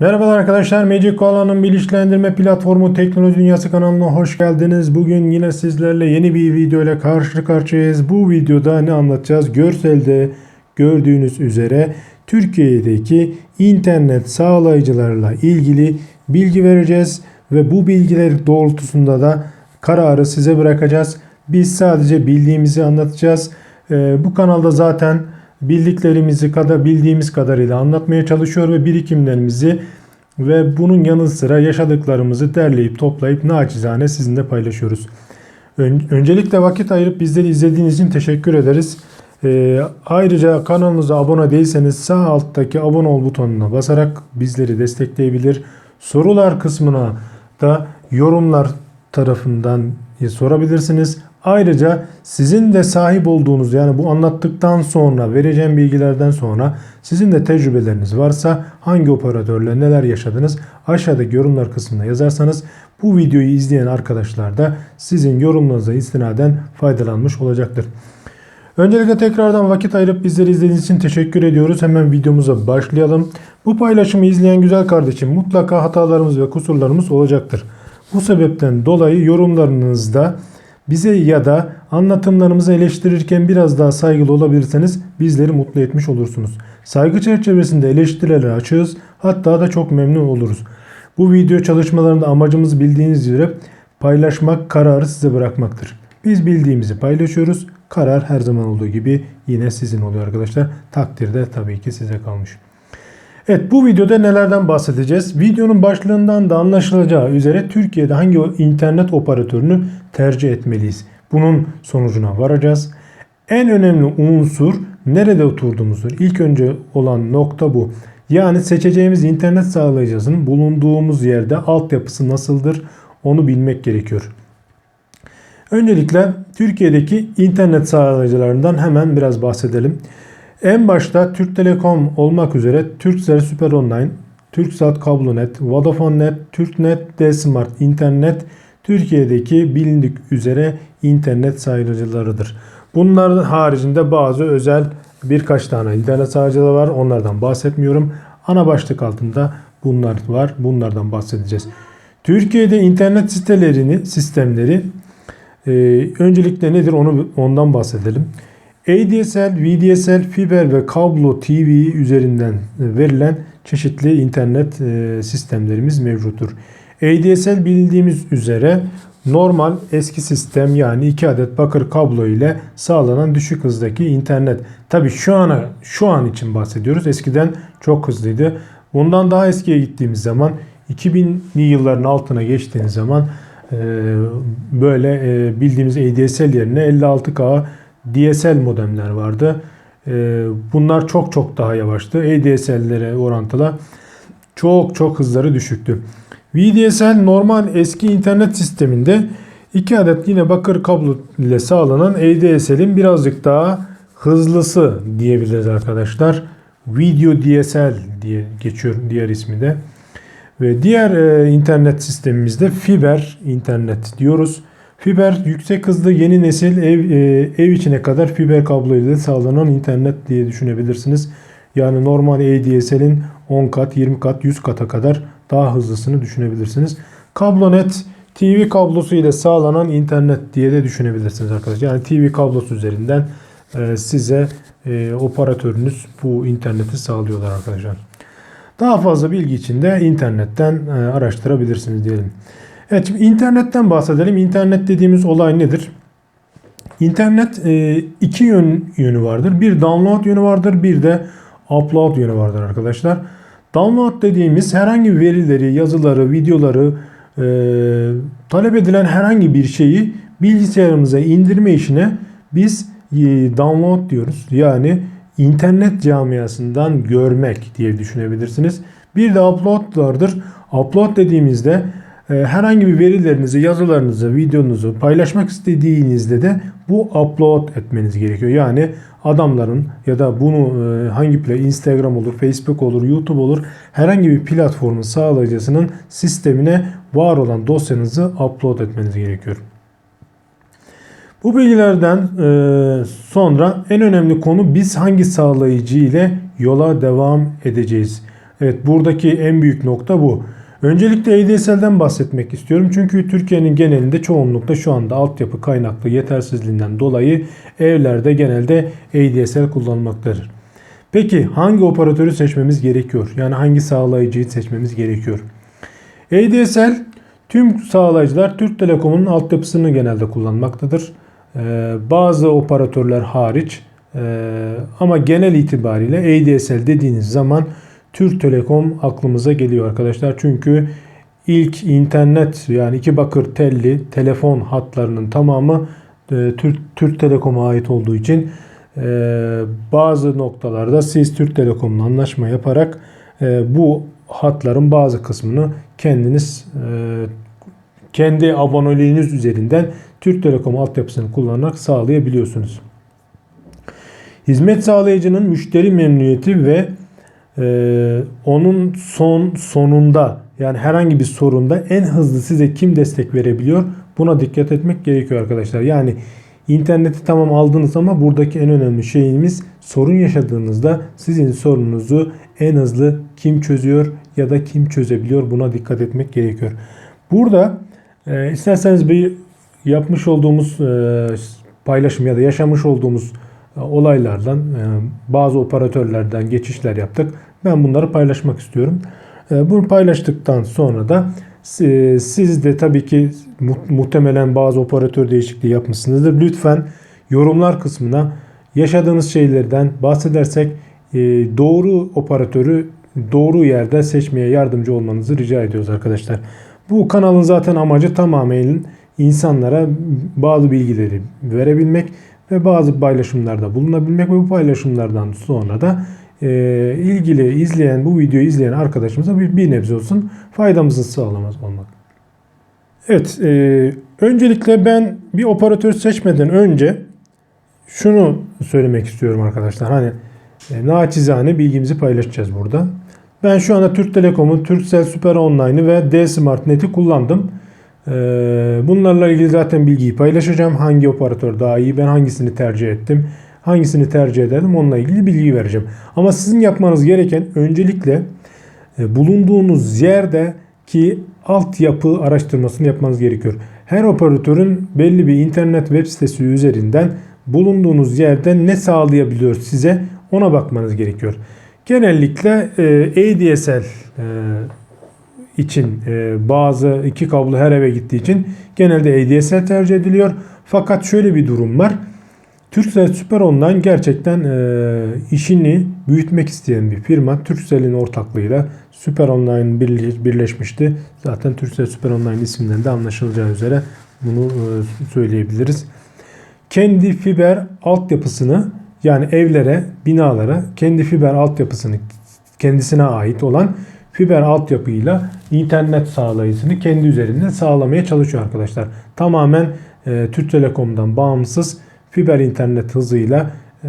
Merhabalar arkadaşlar. Magic Koala'nın bilinçlendirme platformu Teknoloji Dünyası kanalına hoş geldiniz. Bugün yine sizlerle yeni bir video ile karşı karşıyayız. Bu videoda ne anlatacağız? Görselde gördüğünüz üzere Türkiye'deki internet sağlayıcılarla ilgili bilgi vereceğiz ve bu bilgiler doğrultusunda da kararı size bırakacağız. Biz sadece bildiğimizi anlatacağız. Ee, bu kanalda zaten bildiklerimizi kadar bildiğimiz kadarıyla anlatmaya çalışıyor ve birikimlerimizi ve bunun yanı sıra yaşadıklarımızı derleyip toplayıp naçizane sizinle paylaşıyoruz. Ön- öncelikle vakit ayırıp bizleri izlediğiniz için teşekkür ederiz. Ee, ayrıca kanalımıza abone değilseniz sağ alttaki abone ol butonuna basarak bizleri destekleyebilir. Sorular kısmına da yorumlar tarafından sorabilirsiniz. Ayrıca sizin de sahip olduğunuz yani bu anlattıktan sonra vereceğim bilgilerden sonra sizin de tecrübeleriniz varsa hangi operatörle neler yaşadınız aşağıdaki yorumlar kısmına yazarsanız bu videoyu izleyen arkadaşlar da sizin yorumlarınıza istinaden faydalanmış olacaktır. Öncelikle tekrardan vakit ayırıp bizleri izlediğiniz için teşekkür ediyoruz. Hemen videomuza başlayalım. Bu paylaşımı izleyen güzel kardeşim mutlaka hatalarımız ve kusurlarımız olacaktır. Bu sebepten dolayı yorumlarınızda bize ya da anlatımlarımızı eleştirirken biraz daha saygılı olabilirseniz bizleri mutlu etmiş olursunuz. Saygı çerçevesinde eleştirilere açığız hatta da çok memnun oluruz. Bu video çalışmalarında amacımız bildiğiniz üzere paylaşmak, kararı size bırakmaktır. Biz bildiğimizi paylaşıyoruz. Karar her zaman olduğu gibi yine sizin oluyor arkadaşlar. Takdir de tabii ki size kalmış. Evet bu videoda nelerden bahsedeceğiz? Videonun başlığından da anlaşılacağı üzere Türkiye'de hangi internet operatörünü tercih etmeliyiz? Bunun sonucuna varacağız. En önemli unsur nerede oturduğumuzdur. İlk önce olan nokta bu. Yani seçeceğimiz internet sağlayıcısının bulunduğumuz yerde altyapısı nasıldır onu bilmek gerekiyor. Öncelikle Türkiye'deki internet sağlayıcılarından hemen biraz bahsedelim. En başta Türk Telekom olmak üzere Turkcell Süper Online, Turksat Kablonet, Vodafone Net, Türknet, D-Smart İnternet Türkiye'deki bilindik üzere internet sağlayıcılarıdır. Bunların haricinde bazı özel birkaç tane internet sağlayıcıları var. Onlardan bahsetmiyorum. Ana başlık altında bunlar var. Bunlardan bahsedeceğiz. Türkiye'de internet sitelerini, sistemleri e, öncelikle nedir onu ondan bahsedelim. ADSL, VDSL, fiber ve kablo TV üzerinden verilen çeşitli internet e, sistemlerimiz mevcuttur. ADSL bildiğimiz üzere normal eski sistem yani 2 adet bakır kablo ile sağlanan düşük hızdaki internet. Tabi şu ana şu an için bahsediyoruz. Eskiden çok hızlıydı. Bundan daha eskiye gittiğimiz zaman 2000'li yılların altına geçtiğiniz zaman e, böyle e, bildiğimiz ADSL yerine 56K DSL modemler vardı. Ee, Bunlar çok çok daha yavaştı. ADSL'lere orantıla çok çok hızları düşüktü. VDSL normal eski internet sisteminde 2 adet yine bakır kablo ile sağlanan ADSL'in birazcık daha hızlısı diyebiliriz arkadaşlar. Video DSL diye geçiyor diğer ismi de. Ve diğer e, internet sistemimizde fiber internet diyoruz. Fiber yüksek hızlı yeni nesil ev, e, ev içine kadar fiber kablo ile sağlanan internet diye düşünebilirsiniz. Yani normal ADSL'in 10 kat, 20 kat, 100 kata kadar daha hızlısını düşünebilirsiniz. Kablonet TV kablosu ile sağlanan internet diye de düşünebilirsiniz arkadaşlar. Yani TV kablosu üzerinden e, size e, operatörünüz bu interneti sağlıyorlar arkadaşlar. Daha fazla bilgi için de internetten e, araştırabilirsiniz diyelim. Evet şimdi internetten bahsedelim. İnternet dediğimiz olay nedir? İnternet e, iki yön, yönü vardır. Bir download yönü vardır, bir de upload yönü vardır arkadaşlar. Download dediğimiz herhangi verileri, yazıları, videoları, e, talep edilen herhangi bir şeyi bilgisayarımıza indirme işine biz e, download diyoruz. Yani internet camiasından görmek diye düşünebilirsiniz. Bir de upload vardır. Upload dediğimizde herhangi bir verilerinizi, yazılarınızı, videonuzu paylaşmak istediğinizde de bu upload etmeniz gerekiyor. Yani adamların ya da bunu e, hangi play Instagram olur, Facebook olur, YouTube olur herhangi bir platformun sağlayıcısının sistemine var olan dosyanızı upload etmeniz gerekiyor. Bu bilgilerden e, sonra en önemli konu biz hangi sağlayıcı ile yola devam edeceğiz. Evet buradaki en büyük nokta bu. Öncelikle ADSL'den bahsetmek istiyorum. Çünkü Türkiye'nin genelinde çoğunlukla şu anda altyapı kaynaklı yetersizliğinden dolayı evlerde genelde ADSL kullanılmaktadır. Peki hangi operatörü seçmemiz gerekiyor? Yani hangi sağlayıcıyı seçmemiz gerekiyor? ADSL tüm sağlayıcılar Türk Telekom'un altyapısını genelde kullanmaktadır. Ee, bazı operatörler hariç ee, ama genel itibariyle ADSL dediğiniz zaman Türk Telekom aklımıza geliyor arkadaşlar. Çünkü ilk internet yani iki bakır telli telefon hatlarının tamamı e, Türk, Türk Telekom'a ait olduğu için e, bazı noktalarda siz Türk Telekom'la anlaşma yaparak e, bu hatların bazı kısmını kendiniz kendi aboneliğiniz üzerinden Türk Telekom altyapısını kullanarak sağlayabiliyorsunuz. Hizmet sağlayıcının müşteri memnuniyeti ve e, onun son sonunda yani herhangi bir sorunda en hızlı size kim destek verebiliyor buna dikkat etmek gerekiyor arkadaşlar. Yani interneti tamam aldınız ama buradaki en önemli şeyimiz sorun yaşadığınızda sizin sorununuzu en hızlı kim çözüyor ya da kim çözebiliyor buna dikkat etmek gerekiyor. Burada e, isterseniz bir yapmış olduğumuz e, paylaşım ya da yaşamış olduğumuz olaylardan e, bazı operatörlerden geçişler yaptık. Ben bunları paylaşmak istiyorum. E, bunu paylaştıktan sonra da e, siz de tabii ki mu- muhtemelen bazı operatör değişikliği yapmışsınızdır. Lütfen yorumlar kısmına yaşadığınız şeylerden bahsedersek doğru operatörü doğru yerde seçmeye yardımcı olmanızı rica ediyoruz arkadaşlar. Bu kanalın zaten amacı tamamen insanlara bazı bilgileri verebilmek ve bazı paylaşımlarda bulunabilmek ve bu paylaşımlardan sonra da e, ilgili izleyen bu videoyu izleyen arkadaşımıza bir, bir nebze olsun faydamızı sağlamaz olmak. Evet, e, öncelikle ben bir operatör seçmeden önce şunu söylemek istiyorum arkadaşlar. Hani e, naçizane bilgimizi paylaşacağız burada. Ben şu anda Türk Telekom'un Turkcell Super Online'ı ve D-Smart Net'i kullandım. Ee, Bunlarla ilgili zaten bilgiyi paylaşacağım. Hangi operatör daha iyi, ben hangisini tercih ettim, hangisini tercih ederdim onunla ilgili bilgi vereceğim. Ama sizin yapmanız gereken öncelikle e, bulunduğunuz yerdeki altyapı araştırmasını yapmanız gerekiyor. Her operatörün belli bir internet web sitesi üzerinden bulunduğunuz yerde ne sağlayabiliyor size ona bakmanız gerekiyor. Genellikle e, ADSL e, için e, bazı iki kablo her eve gittiği için genelde ADSL tercih ediliyor. Fakat şöyle bir durum var. Turkcell Super Online gerçekten e, işini büyütmek isteyen bir firma. Turkcell'in ortaklığıyla Super Online birleş- birleşmişti. Zaten Turkcell Super Online isminden de anlaşılacağı üzere bunu e, söyleyebiliriz. Kendi fiber altyapısını yani evlere, binalara kendi fiber altyapısını kendisine ait olan fiber altyapıyla internet sağlayıcısını kendi üzerinden sağlamaya çalışıyor arkadaşlar. Tamamen e, Türk Telekom'dan bağımsız fiber internet hızıyla e,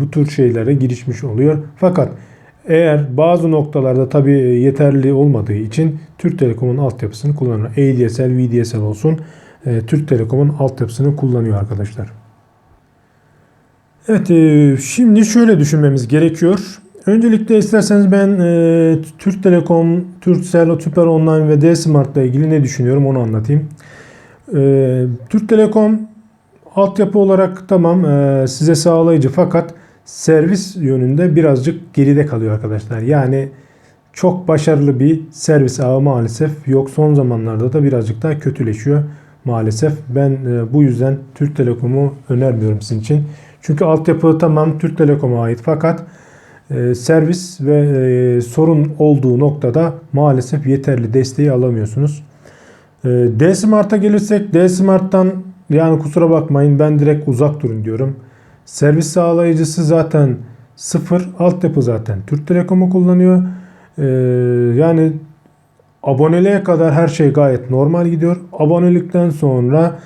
bu tür şeylere girişmiş oluyor. Fakat eğer bazı noktalarda tabi yeterli olmadığı için Türk Telekom'un altyapısını kullanıyor. ADSL, VDSL olsun e, Türk Telekom'un altyapısını kullanıyor arkadaşlar. Evet e, şimdi şöyle düşünmemiz gerekiyor. Öncelikle isterseniz ben e, Türk Telekom, Turkcell, Süper Online ve D-Smart ile ilgili ne düşünüyorum onu anlatayım. E, Türk Telekom altyapı olarak tamam e, size sağlayıcı fakat servis yönünde birazcık geride kalıyor arkadaşlar. Yani çok başarılı bir servis ağı maalesef yok. Son zamanlarda da birazcık daha kötüleşiyor maalesef. Ben e, bu yüzden Türk Telekom'u önermiyorum sizin için. Çünkü altyapı tamam Türk Telekom'a ait fakat servis ve e, sorun olduğu noktada maalesef yeterli desteği alamıyorsunuz. E, D-Smart'a gelirsek D-Smart'tan yani kusura bakmayın ben direkt uzak durun diyorum. Servis sağlayıcısı zaten sıfır. Altyapı zaten Türk Telekom'u kullanıyor. E, yani aboneliğe kadar her şey gayet normal gidiyor. Abonelikten sonra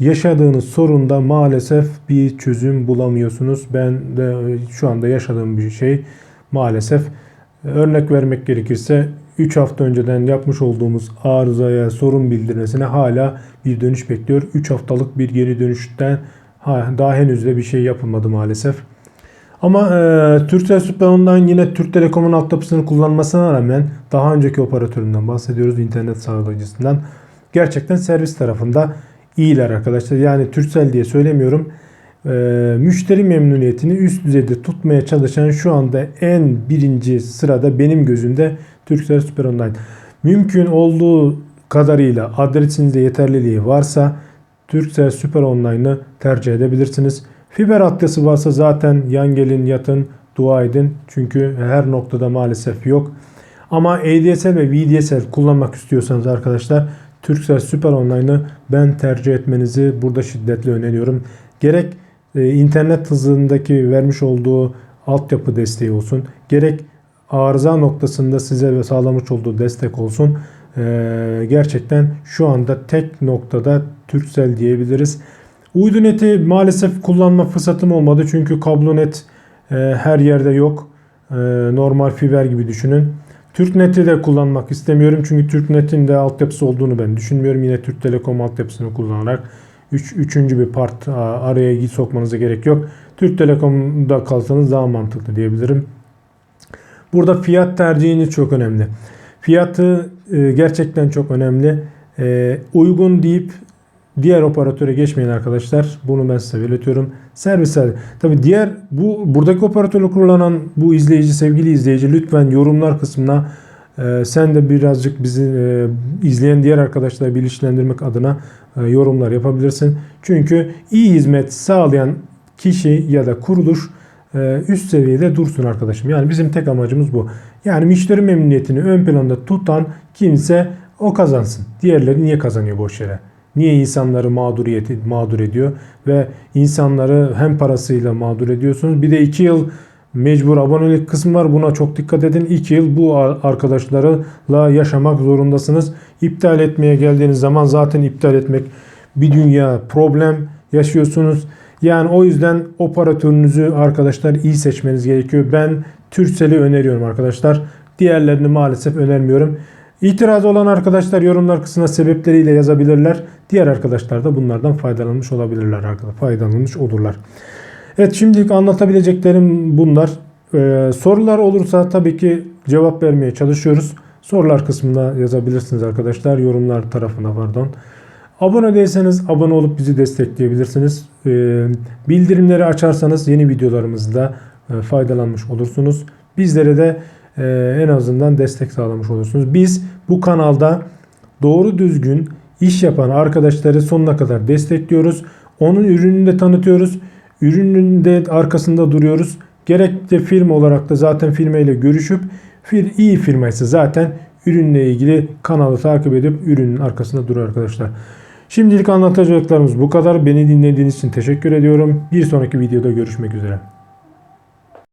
yaşadığınız sorunda maalesef bir çözüm bulamıyorsunuz. Ben de şu anda yaşadığım bir şey maalesef. Örnek vermek gerekirse 3 hafta önceden yapmış olduğumuz arızaya sorun bildirmesine hala bir dönüş bekliyor. 3 haftalık bir geri dönüşten daha henüz de bir şey yapılmadı maalesef. Ama e, Turkcell Süper yine Türk Telekom'un altyapısını kullanmasına rağmen daha önceki operatöründen bahsediyoruz internet sağlayıcısından. Gerçekten servis tarafında iyiler arkadaşlar. Yani Turkcell diye söylemiyorum. E, müşteri memnuniyetini üst düzeyde tutmaya çalışan şu anda en birinci sırada benim gözümde Turkcell Süper Online. Mümkün olduğu kadarıyla adresinizde yeterliliği varsa Turkcell Süper Online'ı tercih edebilirsiniz. Fiber hattası varsa zaten yan gelin yatın dua edin. Çünkü her noktada maalesef yok. Ama ADSL ve VDSL kullanmak istiyorsanız arkadaşlar Turkcell Süper Online'ı ben tercih etmenizi burada şiddetle öneriyorum. Gerek e, internet hızındaki vermiş olduğu altyapı desteği olsun. Gerek arıza noktasında size sağlamış olduğu destek olsun. Ee, gerçekten şu anda tek noktada Turkcell diyebiliriz. Uydu neti maalesef kullanma fırsatım olmadı çünkü kablo net e, her yerde yok. E, normal fiber gibi düşünün. TürkNet'i de kullanmak istemiyorum çünkü TürkNet'in de altyapısı olduğunu ben düşünmüyorum. Yine Türk Telekom altyapısını kullanarak üç, üçüncü bir part araya sokmanıza gerek yok. Türk Telekom'da kalsanız daha mantıklı diyebilirim. Burada fiyat tercihiniz çok önemli. Fiyatı e, gerçekten çok önemli. E, uygun deyip diğer operatöre geçmeyin arkadaşlar. Bunu ben size belirtiyorum. Servisler. Tabi diğer bu buradaki operatörü kullanan bu izleyici sevgili izleyici lütfen yorumlar kısmına e, sen de birazcık bizi e, izleyen diğer arkadaşları bilinçlendirmek adına e, yorumlar yapabilirsin. Çünkü iyi hizmet sağlayan kişi ya da kuruluş e, üst seviyede dursun arkadaşım. Yani bizim tek amacımız bu. Yani müşteri memnuniyetini ön planda tutan kimse o kazansın. Diğerleri niye kazanıyor boş yere? Niye insanları mağduriyeti mağdur ediyor ve insanları hem parasıyla mağdur ediyorsunuz. Bir de 2 yıl mecbur abonelik kısmı var. Buna çok dikkat edin. 2 yıl bu arkadaşlarla yaşamak zorundasınız. İptal etmeye geldiğiniz zaman zaten iptal etmek bir dünya problem yaşıyorsunuz. Yani o yüzden operatörünüzü arkadaşlar iyi seçmeniz gerekiyor. Ben Turkcell'i öneriyorum arkadaşlar. Diğerlerini maalesef önermiyorum. İtiraz olan arkadaşlar yorumlar kısmına sebepleriyle yazabilirler. Diğer arkadaşlar da bunlardan faydalanmış olabilirler arkadaşlar. Faydalanmış olurlar. Evet şimdilik anlatabileceklerim bunlar. Ee, sorular olursa tabii ki cevap vermeye çalışıyoruz. Sorular kısmında yazabilirsiniz arkadaşlar. Yorumlar tarafına pardon. Abone değilseniz abone olup bizi destekleyebilirsiniz. Ee, bildirimleri açarsanız yeni videolarımızda e, faydalanmış olursunuz. Bizlere de e, en azından destek sağlamış olursunuz. Biz bu kanalda doğru düzgün iş yapan arkadaşları sonuna kadar destekliyoruz. Onun ürününü de tanıtıyoruz. Ürünün de arkasında duruyoruz. Gerek de firma olarak da zaten firma ile görüşüp fir iyi firmaysa zaten ürünle ilgili kanalı takip edip ürünün arkasında duruyor arkadaşlar. Şimdilik anlatacaklarımız bu kadar. Beni dinlediğiniz için teşekkür ediyorum. Bir sonraki videoda görüşmek üzere.